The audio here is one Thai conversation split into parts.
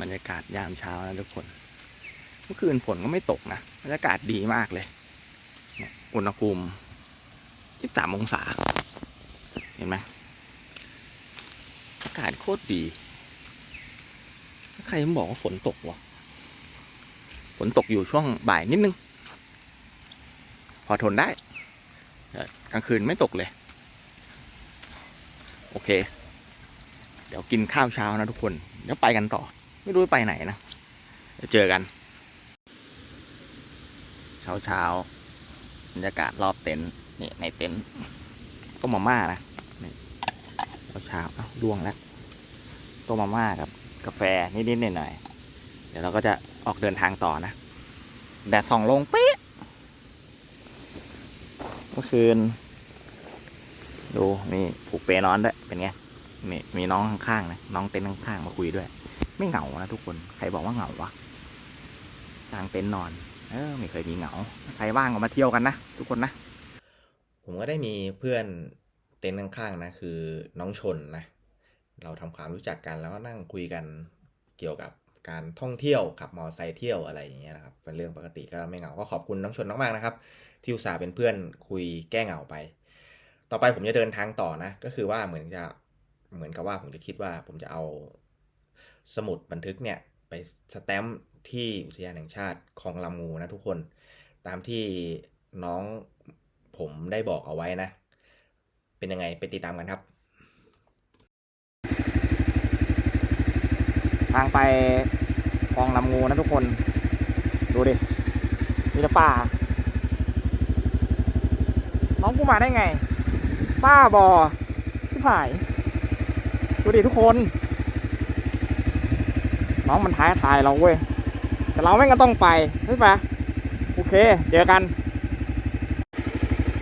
บรรยากาศยามเช้านะทุกคน เมื่อคืนฝนก็ไม่ตกนะ บรรยากาศดีมากเลย อุณหภูมิ23องศา เห็นไหมอากาศโคตรดี ใครมันบอกว่าฝนตกวะ ฝนตกอยู่ช่วงบ่ายนิดนึง พอทนได้ กลางคืนไม่ตกเลย โอเค เดี๋ยวกินข้าวเช้านะทุกคน เดี๋ยวไปกันต่อ ไม่รู้ไปไหนนะเดี๋ยวเจอกัน เช้าเช้าบรรยากาศรอบเต็นท์นี่ในเต็นท์ต้มมาม่านะนี่เช้าเช้าเอ้าล่วงแล้วต้มมาม่ากับกาแฟนิดๆหน่อยๆเดี๋ยวเราก็จะออกเดินทางต่อนะแดดส่องลงเป๊ะเมื่อคืน ดูนี่ผูกเปนอนด้วยเป็นไงนี่มีน้องข้างๆนะน้องเต็นท์ข้างๆมาคุยด้วย ไม่เหงานะทุกคนใครบอกว่าเหงาวะกลางเต็นท์นอน เออไม่เคยมีเหงา ใครว่างก็มาเที่ยวกันนะทุกคนนะ ผมก็ได้มีเพื่อนเต็นท์ข้างๆนะคือน้องชนนะ เราทำความรู้จักกันแล้วก็นั่งคุยกันเกี่ยวกับการท่องเที่ยวขับมอเตอร์ไซค์เที่ยวอะไรอย่างเงี้ยนะครับเป็นเรื่องปกติก็ไม่เหงาก็ขอบคุณน้องชนมากๆนะครับ ที่อุตส่าห์เป็นเพื่อนคุยแก้เหงาไป ต่อไปผมจะเดินทางต่อนะ ก็คือว่าเหมือนจะเหมือนกับว่าผมจะคิดว่าผมจะเอา สมุดบันทึกเนี่ยไปสแตมป์ที่อุทยานแห่งชาติคลองลำงูนะทุกคน ตามที่น้องผมได้บอกเอาไว้นะ เป็นยังไงไปติดตามกันครับ ทางไปคลองลำงูนะทุกคน ดูดิ มีแต่ป่า น้องกูมาได้ไง ป้าบอที่ผาย ดูดิทุกคน น้องมันท้ายทายเราเว้ย แต่เราแม่งก็ต้องไปใช่ปะโอเค เจอกัน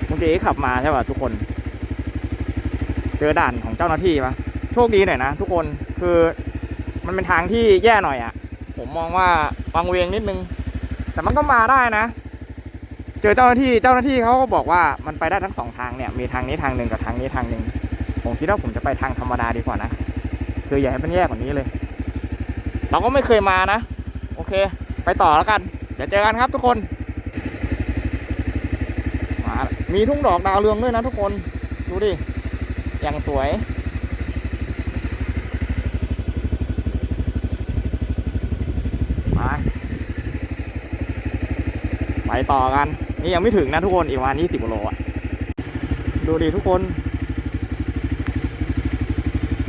เมื่อกี้ขับมาใช่ป่ะทุกคน เจอด่านของเจ้าหน้าที่ปะโชคดีหน่อยนะทุกคนคือมันเป็นทางที่แย่หน่อยอะ่ะ ผมมองว่าวังเวงนิดนึง แต่มันก็มาได้นะ เจอเจ้าหน้าที่เจ้าหน้าที่เขาก็บอกว่ามันไปได้ทั้งสองทางเนี่ย มีทางนี้ทางหนึ่งกับทางนี้ทางหนึ่งผมคิดว่าผมจะไปทางธรรมดาดีกว่านะ คืออย่าให้มันแย่กว่านี้เลย เราก็ไม่เคยมานะ โอเค ไปต่อแล้วกัน เดี๋ยวเจอกันครับทุกคน มา มีทุ่งดอกดาวเรืองด้วยนะทุกคน ดูดิ อย่างสวยไปไปต่อกัน นี่ยังไม่ถึงนะทุกคน อีกประมาณ20กิโลอะ ดูดิทุกคน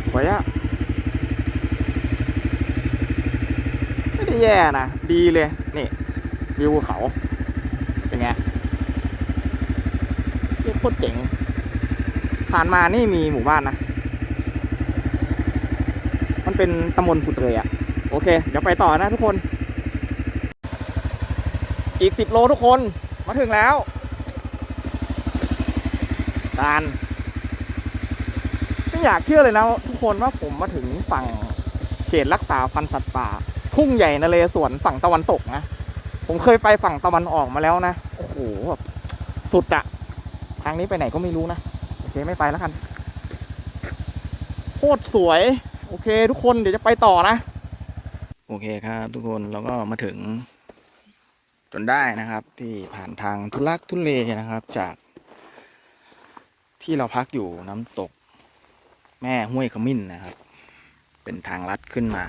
สวยอะ ไม่ได้แย่นะ ดีเลย นี่ วิวเขา เป็นไงโคตรเจ๋ง ผ่านมานี่มีหมู่บ้านนะ มันเป็นตำบลผุเตยอะโอเค เดี๋ยวไปต่อนะทุกคน อีกสิบโลทุกคน มาถึงแล้วการไม่อยากเชื่อเลยนะทุกคนว่าผมมาถึงฝั่งเขตรักษาพันธุ์สัตว์ป่า ทุ่งใหญ่นเรศวรฝั่งตะวันตกนะ ผมเคยไปฝั่งตะวันออกมาแล้วนะ โอ้โหแบบสุดอะทางนี้ไปไหนก็ไม่รู้นะ โอเคไม่ไปแล้วกันโคตรสวย โอเค ทุกคนเดี๋ยวจะไปต่อนะ โอเคครับ ทุกคนเราก็มาถึง จนได้นะครับ ที่ผ่านทางทุลักทุเลนะครับ จาก ที่เราพักอยู่น้ำตก แม่ห้วยขมิ้นนะครับ เป็นทางลัดขึ้นมา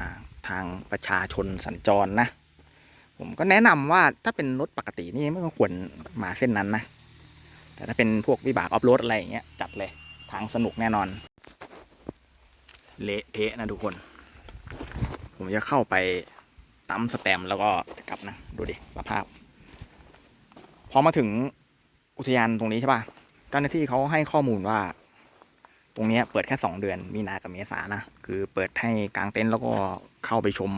ทางประชาชนสัญจรนะ ผมก็แนะนำว่าถ้าเป็นรถปกตินี่ไม่ควรมาเส้นนั้นนะ แต่ถ้าเป็นพวกวิบากออฟโรดอะไรอย่างเงี้ยจัดเลยทางสนุกแน่นอน เละเทะนะทุกคน ผมจะเข้าไปตั้มสแตมแล้วก็กลับนะ ดูดิสภาพ พอมาถึงอุทยานตรงนี้ใช่ป่ะเจ้าหน้าที่เขาให้ข้อมูลว่า รงนี้เปิดแค่สองเดือน มีนากับเมษานะ คือเปิดให้กางเต็นท์แล้วก็เข้าไปชม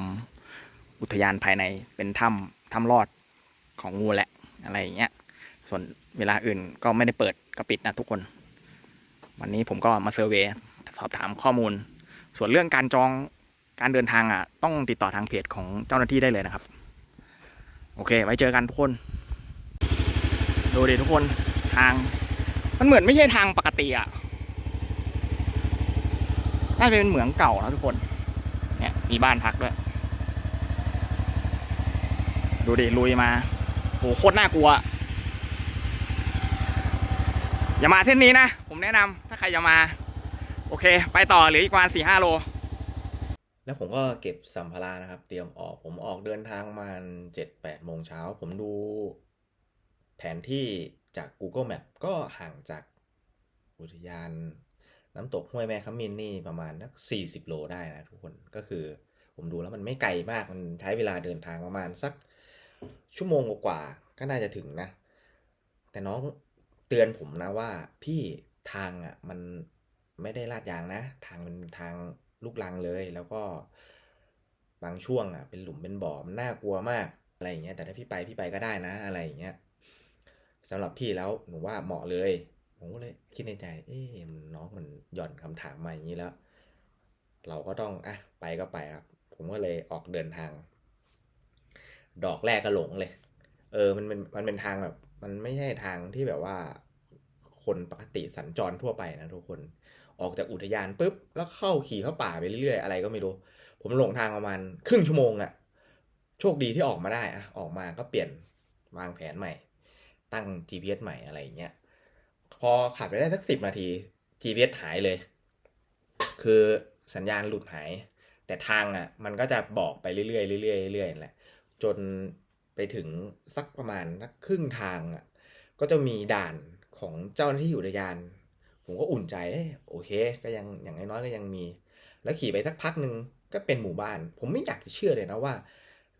อุทยานภายในเป็นถ้ำถ้ำรอดของงูแหละอะไรอย่างเงี้ย ส่วนเวลาอื่นก็ไม่ได้เปิดก็ปิดนะทุกคน วันนี้ผมก็มาเซอร์เวยสอบถามข้อมูล ส่วนเรื่องการจองการเดินทางอะ ต้องติดต่อทางเพจของเจ้าหน้าที่ได้เลยนะครับ โอเค ไว้เจอกันทุกคน ดูดิทุกคนทาง มันเหมือนไม่ใช่ทางปกติอะ น่าจะเป็นเหมืองเก่านะทุกคน เนี่ยมีบ้านพักด้วย ดูดิลุยมาโหโคตรน่ากลัว อย่ามาเส้นนี้นะ ผมแนะนำถ้าใครจะมา โอเค ไปต่อหลืออีกประมาณสี่ห้าโล แล้วผมก็เก็บสัมภาระนะครับ เตรียมออกผมออกเดินทางประมาณเจ็ดแปดโมงเช้า ผมดูแผนที่จาก Google Map ก็ห่างจากอุทยาน น้ำตกห้วยแม่ขมิ้นนี่ประมาณสักสี่สิบโลได้นะทุกคนก็คือ ผมดูแล้วมันไม่ไกลมากมันใช้เวลาเดินทางประมาณสักชั่วโมงกว่าก็น่าจะถึงนะ แต่น้องเตือนผมนะว่าพี่ทางอะมันไม่ได้ลาดยางนะ ทางเป็นทางลูกลังเลยแล้วก็บางช่วงอะเป็นหลุมเป็นบ่อมันน่ากลัวมากอะไรอย่างเงี้ยแต่ถ้าพี่ไปพี่ไปก็ได้นะอะไรอย่างเงี้ยสำหรับพี่แล้วหนูว่าเหมาะเลย ผมก็เลยคิดในใจ เอ๊ะน้องมันหย่อนคำถามมาอย่างนี้แล้ว เราก็ต้องอะไปก็ไปครับ ผมก็เลยออกเดินทาง ดอกแรกก็หลงเลย เออ มันเป็นมันเป็นทางแบบ มันไม่ใช่ทางที่แบบว่า คนปกติสัญจรทั่วไปนะทุกคน ออกจากอุทยานปุ๊บ แล้วเข้าขี่เข้าป่าไปเรื่อยๆ อะไรก็ไม่รู้ ผมหลงทางประมาณครึ่งชั่วโมงอะโชคดีที่ออกมาได้อะออกมาก็เปลี่ยนวางแผนใหม่ ตั้ง GPS ใหม่อะไรอย่างเงี้ย พอขับไปได้สักสิบนาที GPS หายเลย คือสัญญาณหลุดหาย แต่ทางอะ มันก็จะบอกไปเรื่อยๆเรื่อยๆเรื่อยๆแหละ จนไปถึงสักประมาณสักครึ่งทางอะ ก็จะมีด่านของเจ้าหน้าที่อุทยาน ผมก็อุ่นใจเอ้ยโอเค ก็ยังอย่างน้อยๆก็ยังมี แล้วขี่ไปสักพักหนึ่งก็เป็นหมู่บ้าน ผมไม่อยากจะเชื่อเลยนะว่า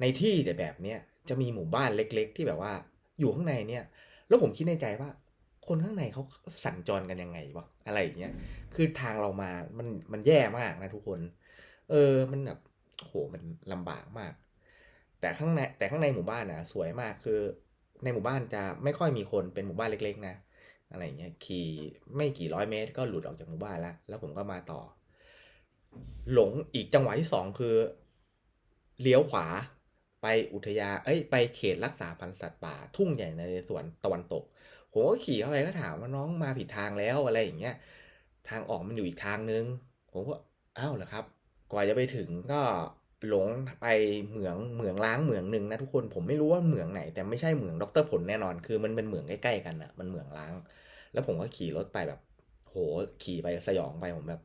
ในที่แต่แบบเนี้ยจะมีหมู่บ้านเล็ก ๆ ที่แบบว่าอยู่ข้างในเนี่ย แล้วผมคิดในใจว่า คนข้างในเขาสัญจรกันยังไงวะอะไรอย่างเงี้ยคือทางเรามามันมันแย่มากนะทุกคน เออมันแบบโหมันลำบากมาก แต่ข้างในแต่ข้างในหมู่บ้านน่ะสวยมากคือ ในหมู่บ้านจะไม่ค่อยมีคนเป็นหมู่บ้านเล็ก ๆ นะอะไรเงี้ยขี่ไม่กี่ร้อยเมตร ก็หลุดออกจากหมู่บ้านแล้วแล้วผมก็มาต่อ หลงอีกจังหวะที่สองคือเลี้ยวขวาไปอุทยา เอ้ย ไปเขตรักษาพันธุ์สัตว์ป่า ทุ่งใหญ่ในสวนตะวันตก ผมก็ขี่เข้าไปก็ถามว่าน้องมาผิดทางแล้วอะไรอย่างเงี้ย ทางออกมันอยู่อีกทางนึง ผมก็อ้าวเหรอครับ กว่าจะไปถึงก็หลงไปเหมืองเหมืองล้างเหมืองหนึ่งนะทุกคนผมไม่รู้ว่าเหมืองไหน แต่ไม่ใช่เหมืองดรผลแน่นอน คือมันเป็นเหมืองใกล้ๆกันอะมันเหมืองล้าง แล้วผมก็ขี่รถไปแบบ โหขี่ไปสยองไปผมแบบ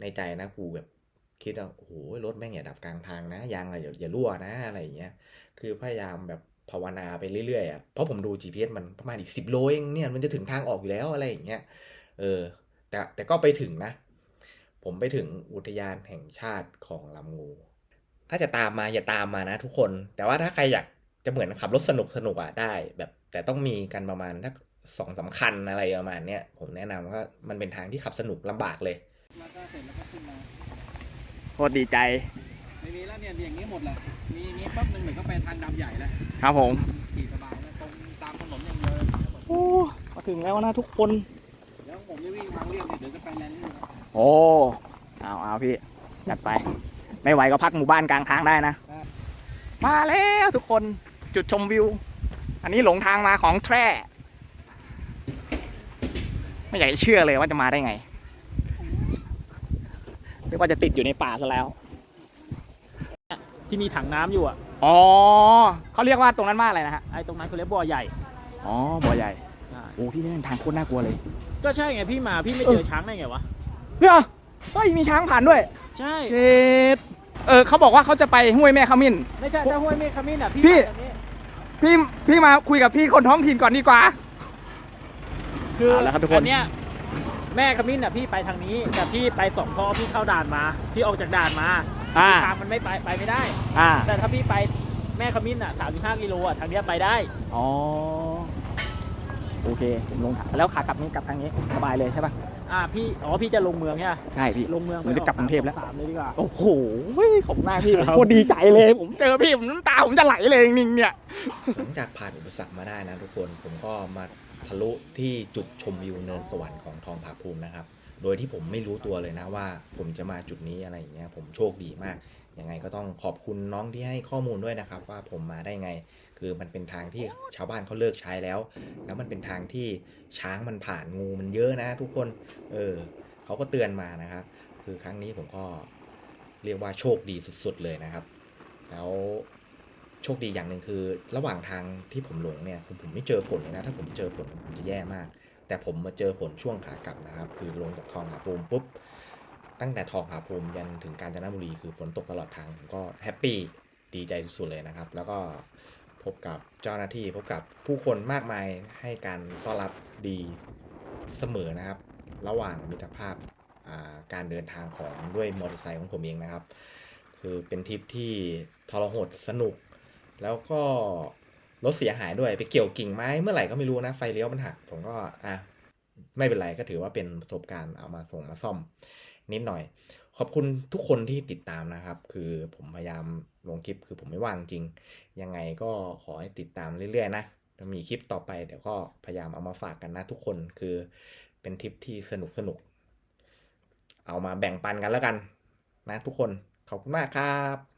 ในใจนะกูแบบคิดว่าโอ้โหรถแม่งอย่าดับกลางทางนะยางอะไรอย่าอย่ารั่วนะอะไรอย่างเงี้ยคือพยายามแบบ ภาวนาไปเรื่อยๆอะเพราะผมดู GPS มันประมาณอีกสิบโลเองเนี่ยมันจะถึงทางออกอยู่แล้วอะไรอย่างเงี้ยเออแต่แต่ก็ไปถึงนะ ผมไปถึงอุทยานแห่งชาติของลำงู ถ้าจะตามมาอย่าตามมานะทุกคน แต่ว่าถ้าใครอยากจะเหมือนขับรถสนุกสนุกอะได้แบบแต่ต้องมีกันประมาณทักสองสามคัญอะไรประมาณเนี้ยผมแนะนำว่ามันเป็นทางที่ขับสนุกลำบากเลยแล้วก็เสร็จแล้วก็ขึ้นมาโคตรดีใจไม่มีแล้วเนี่ยอย่างนี้หมดแหละ มีอย่างนี้ปั๊บหนึ่งเหมือนก็ไปทางดำใหญ่แล้วครับผมขี่สบายแล้วตรงตามถนนอย่างเดียวเลยโอ้มาถึงแล้วนะทุกคนเดี๋ยวผมจะวิ่งทางเรียบเนี่ยเดี๋ยวจะไปแลนด์นี่ครับโอ้เอาเอาพี่จัดไป ไม่ไหวก็พักหมู่บ้านกลางทางได้นะ มาแล้วทุกคนจุดชมวิว อันนี้หลงทางมาของแทร่ไม่อยากจะเชื่อเลยว่าจะมาได้ไงเรียกว่าจะติดอยู่ในป่าซะแล้ว ที่มีถังน้ำอยู่อะอ๋อเขาเรียกว่าตรงนั้นว่าอะไรนะฮะไอ้ตรงนั้นเขาเรียกบ่อใหญ่อ๋อบ่อใหญ่ใช่โอ้พี่นี่ทางโคตรน่ากลัวเลย ก็ใช่ไงพี่มาพี่ไม่เจอช้างได้ไงวะเนี่ยเฮ้ยมีช้างผ่านด้วยใช่เชดเออเขาบอกว่าเขาจะไปห้วยแม่ขมิ้น ไม่ใช่ถ้าห้วยเมฆขมิ้นอะพี่พี่ มาจากนี้พี่พี่มาคุยกับพี่คนท้องถิ่นก่อนดีกว่า คือเอาละครับทุกคน อันเนี้ยแม่ขมิ้นอะพี่ไปทางนี้แต่พี่ไปสองพอพี่เข้าด่านมา พี่ออกจากด่านมา อ่า ทางมันไม่ไปไปไม่ได้ อ่า แต่ถ้าพี่ไปแม่ขมิ้นอะ35กิโลอะทางเนี้ยไปได้ อ๋อ โอเค ผมลงขาแล้วขากลับนี้กลับทางนี้สบายเลยใช่ปะอ่าพี่อ๋อพี่จะลงเมืองใช่ไหมใช่พี่ ลงเมืองผมจะกลับกรุงเทพแล้ว สามเลยดีกว่า โอ้โหขอบคุณมากพี่ผมโคตรดีใจเลย ผมเจอพี่ผมน้ำตาผมจะไหลเลยจริงๆเนี่ย หลังจากผ่านอุปสรรคมาได้นะทุกคนผมก็มาทะลุที่จุดชมวิวเนินสวรรค์ของทองผาภูมินะครับ โดยที่ผมไม่รู้ตัวเลยนะว่า ผมจะมาจุดนี้อะไรอย่างเงี้ยผมโชคดีมากยังไงก็ต้องขอบคุณน้องที่ให้ข้อมูลด้วยนะครับ ว่าผมมาได้ไง คือมันเป็นทางที่ชาวบ้านเขาเลิกใช้แล้ว แล้วมันเป็นทางที่ช้างมันผ่านงูมันเยอะนะ ทุกคนเออเขาก็เตือนมานะครับ คือครั้งนี้ผมก็เรียกว่าโชคดีสุด ๆ เลยนะครับ แล้วโชคดีอย่างหนึ่งคือ ระหว่างทางที่ผมหลงเนี่ยผมผมไม่เจอฝนเลยนะ ถ้าผมเจอฝนผมจะแย่มาก แต่ผมมาเจอฝนช่วงขากลับนะครับ คือลงจากทองหาภูมิปุ๊บ ตั้งแต่ทองหาภูมิยันถึงกาญจนบุรีคือฝนตกตลอดทางผมก็แฮปปี้ดีใจสุดๆเลยนะครับ แล้วก็พบกับเจ้าหน้าที่พบกับผู้คนมากมายให้การต้อนรับดีเสมอนะครับ ระหว่างมิตรภาพาการเดินทางของด้วยมอเตอร์ไซค์ของผมเองนะครับ คือเป็นทริปที่ทรหดสนุก แล้วก็ รถเสียหายด้วยไปเกี่ยวกิ่งไม้เมื่อไหร่ก็ไม่รู้นะไฟเลี้ยวมันหักผมก็อะไม่เป็นไรก็ถือว่าเป็นประสบการณ์เอามาส่งมาซ่อม นิดหน่อย ขอบคุณทุกคนที่ติดตามนะครับ คือผมพยายามลงคลิปคือผมไม่ว่างจริง ยังไงก็ขอให้ติดตามเรื่อยๆนะถ้ามีคลิปต่อไปเดี๋ยวก็พยายามเอามาฝากกันนะทุกคนคือเป็นทริปที่สนุกสนุกๆเอามาแบ่งปันกันแล้วกัน นะทุกคนขอบคุณมากครับ